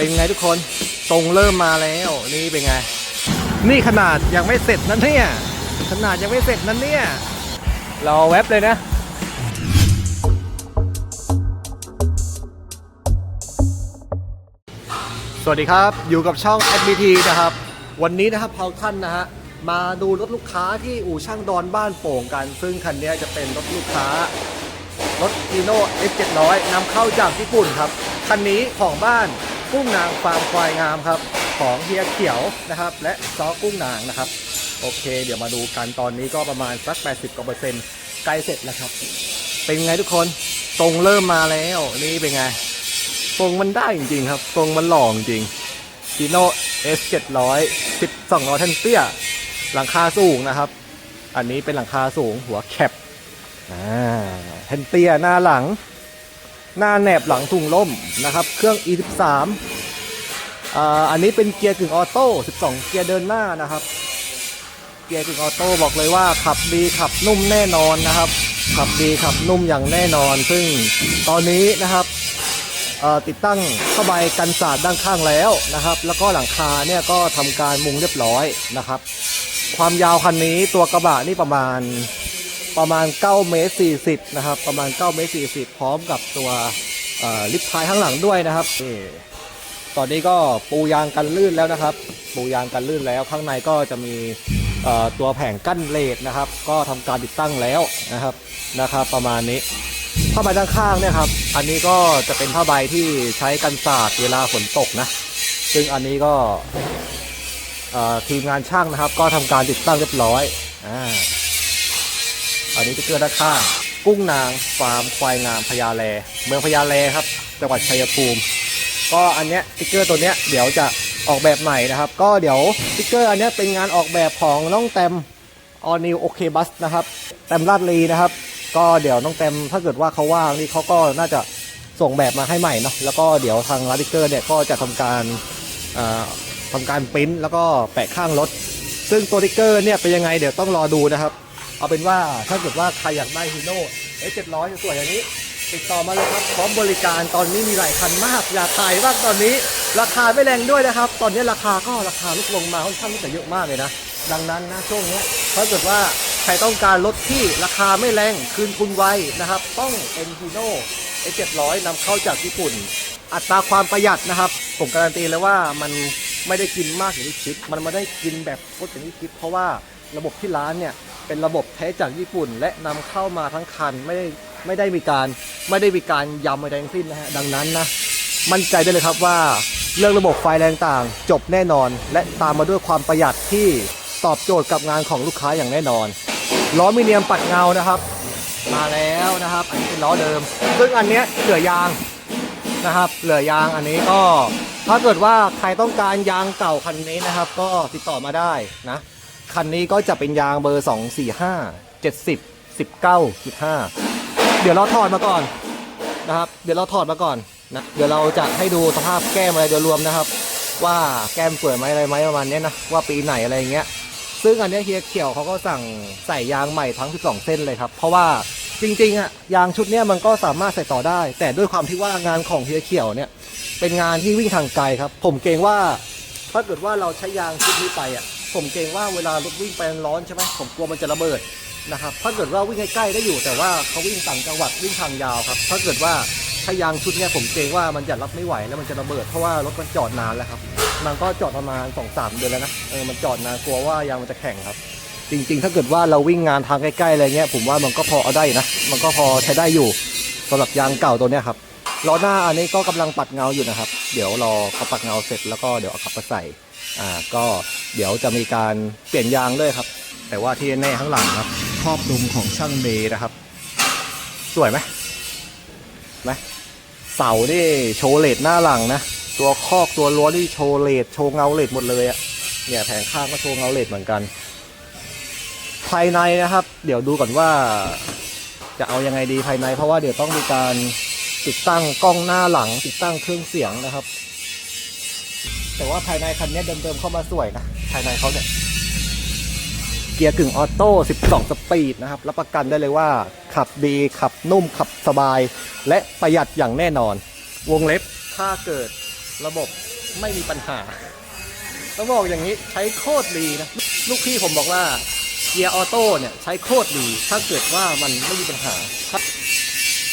เป็นไงทุกคนทรงเริ่มมาแล้วนี่เป็นไง นี่ขนาดยังไม่เสร็จนะเนี่ยขนาดยังไม่เสร็จนะเนี่ยรอแว็บเลยนะสวัสดีครับอยู่กับช่อง SBT นะครับ วันนี้นะครับเราท่านนะฮะมาดูรถลูกค้าที่อู่ช่างดอนบ้านโป่งกัน ซึ่งคันนี้จะเป็นรถลูกค้ารถ h ีโน่ F700 นำเข้าจากญี่ปุ่นครับ คันนี้ของบ้าน กุ้งนางฟาร์มควายงามครับ ของเฮียเขียวนะครับ และซอกุ้งนางนะครับ โอเค เดี๋ยวมาดูกันตอนนี้ก็ประมาณสัก 80กว่าเปอร์เซ็นต์ใกล้เสร็จแล้วครับ เป็นไงทุกคนทรงเริ่มมาแล้วนี่เป็นไงทรงมันได้จริงๆครับทรงมันหล่อจริงฟีโน่ S700 12ล้อแท่นเตี้ย หลังคาสูงนะครับ อันนี้เป็นหลังคาสูงหัวแคปอ่าแท่นเตี้ยหน้าหลัง หน้าแหนบหลังถุงล่มนะครับ เครื่อง E13 อ่าอันนี้เป็นเกียร์กึ่งออโต้ 12 เกียร์เดินหน้านะครับ เกียร์กึ่งออโต้บอกเลยว่าขับดีขับนุ่มแน่นอนนะครับ ขับดีขับนุ่มอย่างแน่นอน ซึ่งตอนนี้นะครับติดตั้งผ้าใบกันสาดด้านข้างแล้วนะครับ แล้วก็หลังคาเนี่ยก็ทำการมุงเรียบร้อยนะครับ ความยาวคันนี้ตัวกระบะนี่ประมาณ ประมาณ9เมตร40นะครับ ประมาณ9เมตร40 พร้อมกับตัวลิฟต์ท้ายข้างหลังด้วยนะครับนี่ตอนนี้ก็ปูยางกันลื่นแล้วนะครับ ปูยางกันลื่นแล้วข้างในก็จะมีตัวแผงกั้นเลดนะครับ ก็ทำการติดตั้งแล้วนะครับนะครับ ประมาณนี้ผ้าใบด้านข้างเนี่ยครับ อันนี้ก็จะเป็นผ้าใบที่ใช้กันสาดเวลาฝนตกนะ ซึ่งอันนี้ก็ทีมงานช่างนะครับ ก็ทำการติดตั้งเรียบร้อยอ่า อันนี้จะเกลือด้านข้าง กุ้งนางฟาร์มควายงามพญาแล เมืองพญาแลครับ จังหวัดชัยภูมิ ก็อันเนี้ยติ๊กเกอร์ตัวเนี้ยเดี๋ยวจะออกแบบใหม่นะครับ ก็เดี๋ยวติ๊กเกอร์อันเนี้ยเป็นงานออกแบบของน้องแตมออนิวโอเคบัสนะครับ แตมลาดลีนะครับ ก็เดี๋ยวน้องแตมถ้าเกิดว่าเขาว่างนี่เขาก็น่าจะส่งแบบมาให้ใหม่เนาะ แล้วก็เดี๋ยวทางร้านติ๊กเกอร์เนี่ยก็จะทำการเอ่อทำการปริ้นแล้วก็แปะข้างรถ ซึ่งตัวติ๊กเกอร์เนี่ยเป็นยังไงเดี๋ยวต้องรอดูนะครับ เอาเป็นว่าถ้าเกิดว่าใครอยากได้ฮีโน่เอเจ็ดร้อยสวยอย่างนี้ ติดต่อมาเลยครับพร้อมบริการตอนนี้มีหลายคันมาก อยากขายมากตอนนี้ ราคาไม่แรงด้วยนะครับ ตอนนี้ราคาก็ราคาลดลงมาค่อนข้างที่จะเยอะมากเลยนะ ดังนั้นนะช่วงนี้ถ้าเกิดว่าใครต้องการรถที่ราคาไม่แรงคืนทุนไวนะครับ ต้องเป็นฮีโน่เอเจ็ดร้อยนำเข้าจากญี่ปุ่น อัตราความประหยัดนะครับ ผมการันตีเลยว่ามันไม่ได้กินมากอย่างที่คิด มันไม่ได้กินแบบโคตรอย่างที่คิด เพราะว่าระบบที่ร้านเนี่ย เป็นระบบแท้จากญี่ปุ่น และนำเข้ามาทั้งคันไม่ได้ไม่ได้มีการไม่ได้มีการยำอะไรทั้งสิ้นนะฮะดังนั้นนะมั่นใจได้เลยครับว่าเรื่องระบบไฟแรงต่างจบแน่นอน และตามมาด้วยความประหยัดที่ตอบโจทย์กับงานของลูกค้าอย่างแน่นอนล้อมิเนียมปัดเงานะครับ มาแล้วนะครับ อันนี้เป็นล้อเดิม ซึ่งอันเนี้ยเหลือยางนะครับ เหลือยางอันนี้ก็ถ้าเกิดว่าใครต้องการยางเก่าคันนี้นะครับ ก็ติดต่อมาได้นะ คันนี้ก็จะเป็นยางเบอร์ 2 4 5 70 19.5 เดี๋ยวเราถอดมาก่อนนะครับ เดี๋ยวเราถอดมาก่อนนะ เดี๋ยวเราจะให้ดูสภาพแก้มอะไรโดยรวมนะครับ ว่าแก้มสวยไหมอะไรไหมประมาณนี้นะ ว่าปีไหนอะไรอย่างเงี้ย ซึ่งอันนี้เฮียเขียวเขาก็สั่งใส่ยางใหม่ทั้ง 12 เส้นเลยครับ เพราะว่าจริงๆอะยางชุดเนี้ยมันก็สามารถใส่ต่อได้ แต่ด้วยความที่ว่างานของเฮียเขียวเนี่ยเป็นงานที่วิ่งทางไกลครับ ผมเกรงว่าถ้าเกิดว่าเราใช้ยางชุดนี้ไปอะ ผมเกรงว่าเวลารถวิ่งไปร้อนใช่ไหมผมกลัวมันจะระเบิดนะครับถ้าเกิดว่าวิ่งใกล้ๆได้อยู่ แต่ว่าเขาวิ่งต่างจังหวัดวิ่งทางยาวครับ ถ้าเกิดว่าใช้ยางชุดเนี้ยผมเกรงว่ามันจะรับไม่ไหวแล้วมันจะระเบิดเพราะว่ารถมันจอดนานแล้วครับมันก็จอดประมาณ2อสเดือนแล้วนะเออมันจอดนานกลัวว่ายางมันจะแข็งครับ จริง ๆ ถ้าเกิดว่าเราวิ่งงานทางใกล้ๆอะไรเงี้ยผมว่ามันก็พอเอาได้นะมันก็พอใช้ได้อยู่สำหรับยางเก่าตัวเนี้ยครับล้อหน้าอันนี้ก็กำลังปัดเงาอยู่นะครับ เดี๋ยวรอเขาปัดเงาเสร็จแล้วก็เดี๋ยวเอากลับมาใส่ อ่าก็เดี๋ยวจะมีการเปลี่ยนยางด้วยครับ แต่ว่าที่แน่ข้างหลังครับครอบดุมของช่างเมย์นะครับ สวยไหมไหมเสานี่โชว์เลดหน้าหลังนะ ตัวคอกตัวรั้วนี่โชว์เลดโชว์เงาเลดหมดเลยอะเนี่ยแผงข้างก็โชว์เงาเลดเหมือนกัน ภายในนะครับ เดี๋ยวดูก่อนว่าจะเอายังไงดีภายใน เพราะว่าเดี๋ยวต้องมีการติดตั้งกล้องหน้าหลัง ติดตั้งเครื่องเสียงนะครับ แต่ว่าภายในคันนี้เดิมๆเข้ามาสวยนะ ภายในเขาเนี่ย เกียร์กึ่งออโต้ 12 สปีดนะครับ รับประกันได้เลยว่า ขับดีขับนุ่มขับสบาย และประหยัดอย่างแน่นอน วงเล็บถ้าเกิดระบบไม่มีปัญหาต้องบอกอย่างนี้ใช้โคตรดีนะ ลูกพี่ผมบอกว่าเกียร์ออโต้เนี่ยใช้โคตรดี ถ้าเกิดว่ามันไม่มีปัญหา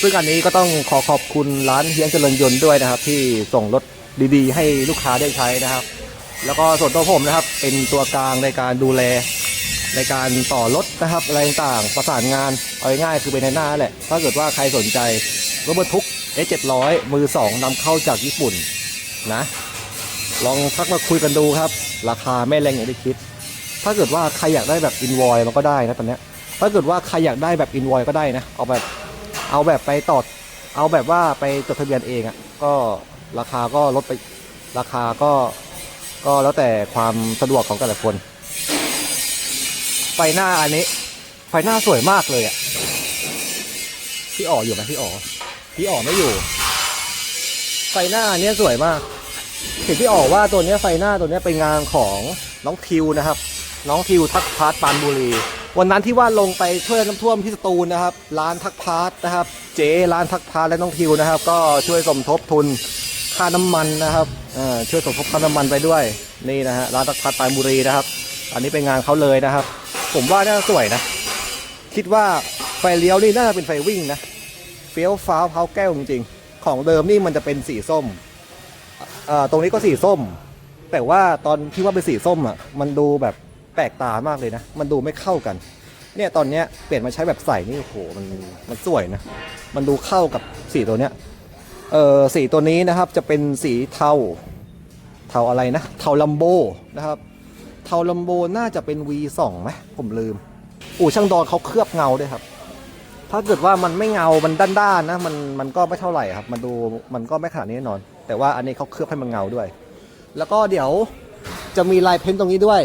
ซึ่งอันนี้ก็ต้องขอขอบคุณร้านเฮียงเจริญยนต์ด้วยนะครับ ที่ส่งรถ ดีๆ ให้ลูกค้าได้ใช้นะครับ แล้วก็ส่วนตัวผมนะครับ เป็นตัวกลางในการดูแล ในการต่อรถนะครับอะไรต่างประสานงานเอาง่ายๆคือเป็นในหน้าแหละ ถ้าเกิดว่าใครสนใจรถบรรทุก S700 มือ 2นำเข้าจากญี่ปุ่นนะ ลองทักมาคุยกันดูครับ ราคาไม่แรงอย่างที่คิด ถ้าเกิดว่าใครอยากได้แบบอินวอยมันก็ได้นะตอนนี้ถ้าเกิดว่าใครอยากได้แบบอินวอยก็ได้นะ เอาแบบเอาแบบไปต่อเอาแบบว่าไปจดทะเบียนเองอะ่ะก็ ราคาก็ลดไปราคาก็ก็แล้วแต่ความสะดวกของแต่ละคน ไฟหน้าอันนี้ ไฟหน้าสวยมากเลยอะ่ะพี่อ๋ออยู่ไหมพี่อ๋อพี่อ๋อไม่อยู่ ไฟหน้าอันนี้สวยมากเห็นพี่อ๋อว่าตัวนี้ไฟหน้าตัวนี้เป็นงานของน้องทิวนะครับ น้องทิวทักพาร์ทปรานบุรีวันนั้นที่ว่าลงไปช่วยน้ำท่วมที่สตูลนะครับ ร้านทักพาร์ทนะครับ เจ๊ร้านทักพาร์ทและน้องทิวนะครับ ก็ช่วยสมทบทุน ค่าน้ำมันนะครับช่วยสมทบค่าน้ำมันไปด้วยนี่นะฮะร้านทักพาร์ทปานบุรีนะครับ อันนี้เป็นงานเขาเลยนะครับ ผมว่าน่าสวยนะ คิดว่าไฟเลี้ยวนี่น่าจะเป็นไฟวิ่งนะเฟี้ยวฟ้าวเผาแก้วจริงๆ ของเดิมนี่มันจะเป็นสีส้มตรงนี้ก็สีส้ม แต่ว่าตอนที่ว่าเป็นสีส้มอะมันดูแบบแปลกตามากเลยนะ มันดูไม่เข้ากัน เนี่ยตอนเนี้ยเปลี่ยนมาใช้แบบใส่นี่โอ้โหมันมันสวยนะ มันดูเข้ากับสีตัวเนี้ย เอ่อสีตัวนี้นะครับจะเป็นสีเทาเทาอะไรนะ เทาลัมโบนะครับ เทาลัมโบน่าจะเป็น V2 ไหมผมลืมอู่ช่างดอนเขาเคลือบเงาด้วยครับ ถ้าเกิดว่ามันไม่เงา มันด้านๆนะ มันมันก็ไม่เท่าไหร่ครับ มันดูมันก็ไม่ขนาดนี้แน่นอน แต่ว่าอันนี้เขาเคลือบให้มันเงาด้วย แล้วก็เดี๋ยวจะมีลายเพ้นท์ตรงนี้ด้วย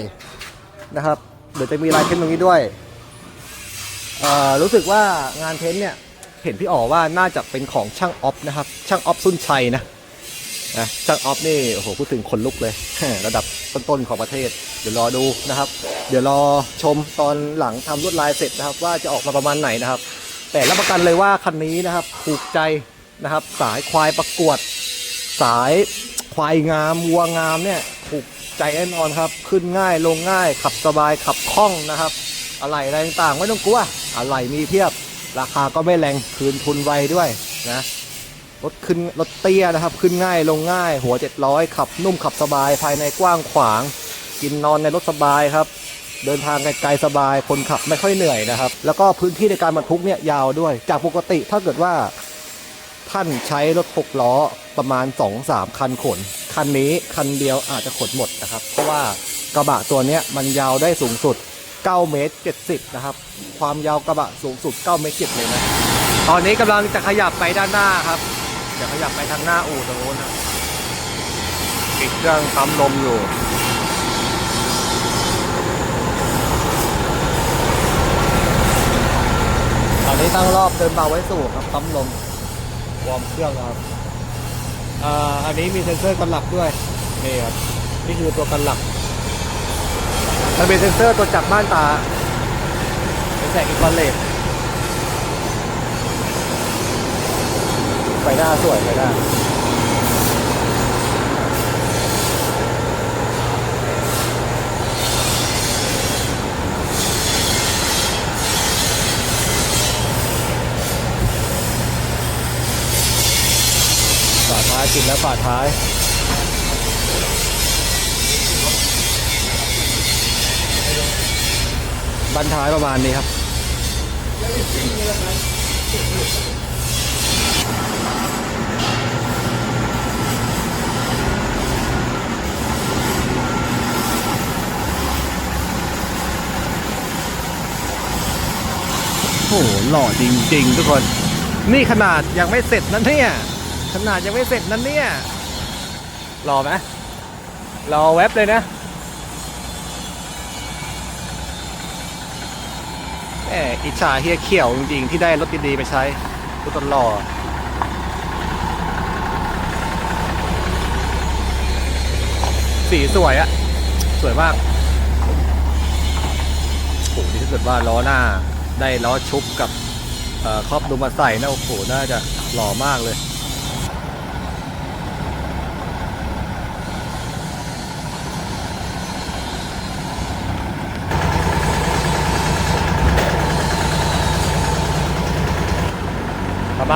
นะครับ เดี๋ยวจะมีลายเพ้นท์ตรงนี้ด้วย รู้สึกว่างานเพ้นท์เนี่ย เห็นพี่อ๋อว่าน่าจะเป็นของช่างออฟนะครับ ช่างออฟสุนชัยนะนะช่างออฟนี่โอ้โหพูดถึงคนลุกเลย ระดับต้นๆของประเทศ เดี๋ยวรอดูนะครับ เดี๋ยวรอชมตอนหลังทำลวดลายเสร็จนะครับ ว่าจะออกมาประมาณไหนนะครับ แต่รับประกันเลยว่าคันนี้นะครับถูกใจนะครับ สายควายประกวด สายควายงามวัวงามเนี่ยถูกใจแน่นอนครับ ขึ้นง่ายลงง่ายขับสบายขับคล่องนะครับ อะไรอะไรต่างๆไม่ต้องกลัวอะไรมีเพียบ ราคาก็ไม่แรงคืนทุนไวด้วยนะรถขึ้นรถเตี้ยนะครับ ขึ้นง่ายลงง่าย หัว 700 ขับนุ่มขับสบายภายในกว้างขวาง กินนอนในรถสบายครับ เดินทางไกลๆสบายคนขับไม่ค่อยเหนื่อยนะครับ แล้วก็พื้นที่ในการบรรทุกเนี่ยยาวด้วย จากปกติถ้าเกิดว่า ท่านใช้รถหกล้อประมาณ 2-3 คันขน คันนี้คันเดียวอาจจะขนหมดนะครับ เพราะว่ากระบะตัวนี้มันยาวได้สูงสุด 9เมตร70 นะครับ ความยาวกระบะสูงสุด9เมตร7เลยนะ ตอนนี้กำลังจะขยับไปด้านหน้าครับเดี๋ยวขยับไปทางหน้าอู่ตรงโน้นนะปิดเครื่องปั๊มลมอยู่ตอนนี้ตั้งรอบเดินเบาไว้สู่ครับปั๊มลมวอร์มเครื่องนะครับอ่าอันนี้มีเซ็นเซอร์กันหลักด้วยนี่ครับนี่คือตัวกันหลัก มันเป็นเซ็นเซอร์ตัวจับม่านตาเป็นแสงอินฟราเรดไฟหน้าสวยไฟหน้าฝาท้ายติดแล้วฝาท้าย บันท้ายประมาณนี้ครับ โอ้โหหล่อจริง ๆ ทุกคน นี่ขนาดยังไม่เสร็จนั่นเนี่ย ขนาดยังไม่เสร็จนั่นเนี่ย รอไหมรอเว็บเลยนะ แหมอิจฉาเฮียเขียวจริงๆ ที่ได้รถดีๆไปใช้ตุตลอดสีสวยอะสวยมากโอ้โหนี่ถ้าเกิดว่าล้อหน้าได้ล้อชุบกับครอบดูมาใส่นะโอ้โหน่าจะหล่อมากเลย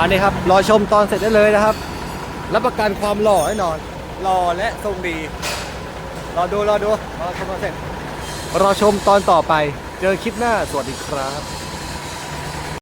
มาณนี้ครับ รอชมตอนเสร็จได้เลยนะครับ รับประกันความหล่อแน่นอน หล่อและทรงดี รอดูรอดูรอชมตอนเสร็จ รอชมตอนต่อไป เจอคลิปหน้า สวัสดีครับ